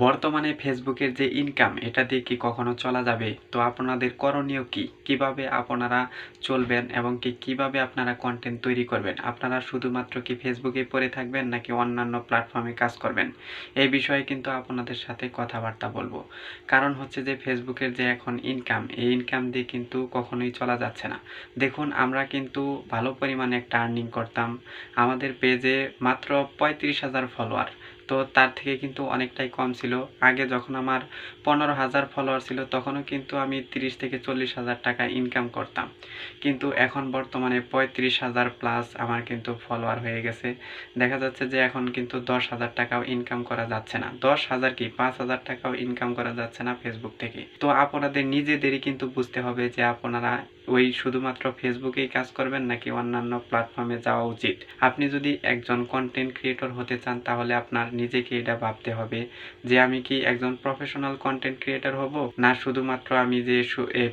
বর্তমানে ফেসবুকের যে ইনকাম এটা দিয়ে কি কখনো চলা যাবে? তো আপনাদের করণীয় কি? কীভাবে আপনারা চলবেন এবং কি কীভাবে আপনারা কন্টেন্ট তৈরি করবেন? আপনারা শুধুমাত্র কি ফেসবুকে পড়ে থাকবেন নাকি অন্যান্য প্ল্যাটফর্মে কাজ করবেন? এই বিষয়ে কিন্তু আপনাদের সাথে কথাবার্তা বলব। কারণ হচ্ছে যে ফেসবুকের যে এখন ইনকাম এই ইনকাম দিয়ে কিন্তু কখনোই চলা যাচ্ছে না। দেখুন, আমরা কিন্তু ভালো পরিমাণে একটা আর্নিং করতাম। আমাদের পেজে মাত্র পঁয়ত্রিশ হাজার ফলোয়ার তো তার থেকে কিন্তু অনেকটাই কম ছিল। আগে যখন আমার পনেরো হাজার ফলোয়ার ছিল, তখনও কিন্তু আমি তিরিশ থেকে চল্লিশ হাজার টাকা ইনকাম করতাম। কিন্তু এখন বর্তমানে পঁয়ত্রিশ হাজার প্লাস আমার কিন্তু ফলোয়ার হয়ে গেছে। দেখা যাচ্ছে যে এখন কিন্তু দশ হাজার টাকাও ইনকাম করা যাচ্ছে না। দশ হাজার কি পাঁচ হাজার টাকাও ইনকাম করা যাচ্ছে না ফেসবুক থেকে। তো আপনাদের নিজেদেরই কিন্তু বুঝতে হবে যে আপনারা ওই শুধুমাত্র ফেসবুকেই কাজ করবেন নাকি অন্যান্য প্ল্যাটফর্মে যাওয়া উচিত? আপনি যদি একজন কন্টেন্ট ক্রিয়েটর হতে চান, তাহলে আপনার নিজেকে এটা ভাবতে হবে যে আমি কি একজন প্রফেশনাল কন্টেন্ট ক্রিয়েটার হব? না শুধুমাত্র আমি যে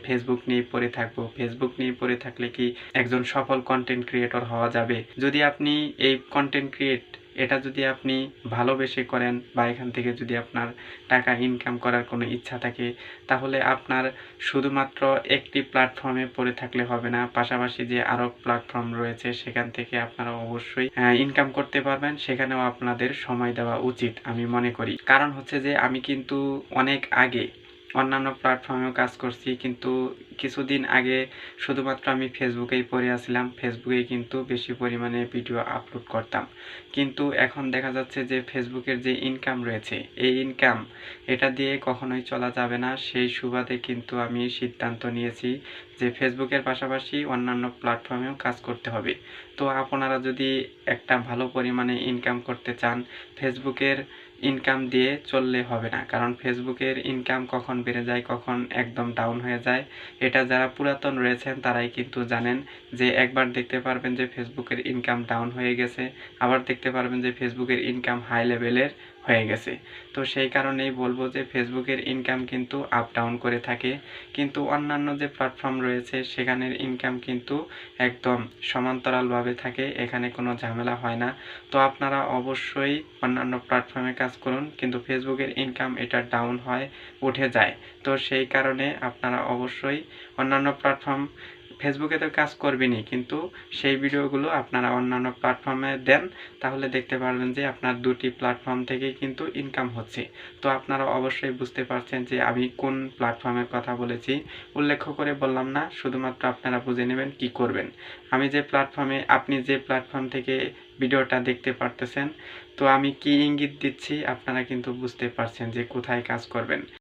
ফেসবুক নিয়ে পড়ে থাকব। ফেসবুক নিয়ে পড়ে থাকলে কি একজন সফল কন্টেন্ট ক্রিয়েটর হওয়া যাবে? যদি আপনি এই কন্টেন্ট ক্রিয়েট এটা যদি আপনি ভালোবেসে করেন বা এখান থেকে যদি আপনার টাকা ইনকাম করার কোনো ইচ্ছা থাকে, তাহলে আপনার শুধুমাত্র একটি প্ল্যাটফর্মে পড়ে থাকলে হবে না। পাশাপাশি যে আরও প্ল্যাটফর্ম রয়েছে, সেখান থেকে আপনারা অবশ্যই ইনকাম করতে পারবেন। সেখানেও আপনাদের সময় দেওয়া উচিত, আমি মনে করি। কারণ হচ্ছে যে, আমি কিন্তু অনেক আগে অন্যান্য প্ল্যাটফর্মেও কাজ করছি, কিন্তু কিছুদিন আগে শুধুমাত্র আমি ফেসবুকেই পড়ে আসছিলাম। ফেসবুকেই কিন্তু বেশি পরিমাণে ভিডিও আপলোড করতাম। কিন্তু এখন দেখা যাচ্ছে যে ফেসবুকের যে ইনকাম রয়েছে, এই ইনকাম এটা দিয়ে কখনোই চলা যাবে না। সেই সুবাদে কিন্তু আমি সিদ্ধান্ত নিয়েছি যে ফেসবুকের পাশাপাশি অন্যান্য প্ল্যাটফর্মেও কাজ করতে হবে। তো আপনারা যদি একটা ভালো পরিমাণে ইনকাম করতে চান ফেসবুকের ইনকাম দিয়ে চললে হবে না। কারণ ফেসবুকের ইনকাম কখন বেড়ে যায়, কখন একদম ডাউন হয়ে যায়, এটা যারা পুরাতন রয়েছেন তারাই কিন্তু জানেন যে একবার দেখতে পারবেন যে ফেসবুকের ইনকাম ডাউন হয়ে গেছে, আবার দেখতে পারবেন যে ফেসবুকের ইনকাম হাই লেভেলের হয়ে গেছে। তো সেই কারণেই বলব যে ফেসবুকের ইনকাম কিন্তু আপ ডাউন করে থাকে। কিন্তু অন্যান্য যে প্ল্যাটফর্ম রয়েছে, সেখানের ইনকাম কিন্তু একদম সমান্তরালভাবে থাকে। এখানে কোনো ঝামেলা হয় না। তো আপনারা অবশ্যই অন্যান্য প্ল্যাটফর্মে কাজ করুন, কিন্তু ফেসবুকের ইনকাম এটা ডাউন হয়, উঠে যায়। তো সেই কারণে আপনারা অবশ্যই অন্যান্য প্ল্যাটফর্ম ফেসবুকে তো কাজ করবেনই, কিন্তু সেই ভিডিওগুলো আপনারা অন্যান্য প্ল্যাটফর্মে দেন, তাহলে দেখতে পারবেন যে আপনার দুটি প্ল্যাটফর্ম থেকে কিন্তু ইনকাম হচ্ছে। তো আপনারা অবশ্যই বুঝতে পারছেন যে আমি কোন প্ল্যাটফর্মের কথা বলেছি। উল্লেখ করে বললাম না, শুধুমাত্র আপনারা বুঝে নেবেন কি করবেন। আমি যে প্ল্যাটফর্মে আপনি যে প্ল্যাটফর্ম থেকে ভিডিওটা দেখতে পারতেছেন, তো আমি কি ইঙ্গিত দিচ্ছি আপনারা কিন্তু বুঝতে পারছেন যে কোথায় কাজ করবেন।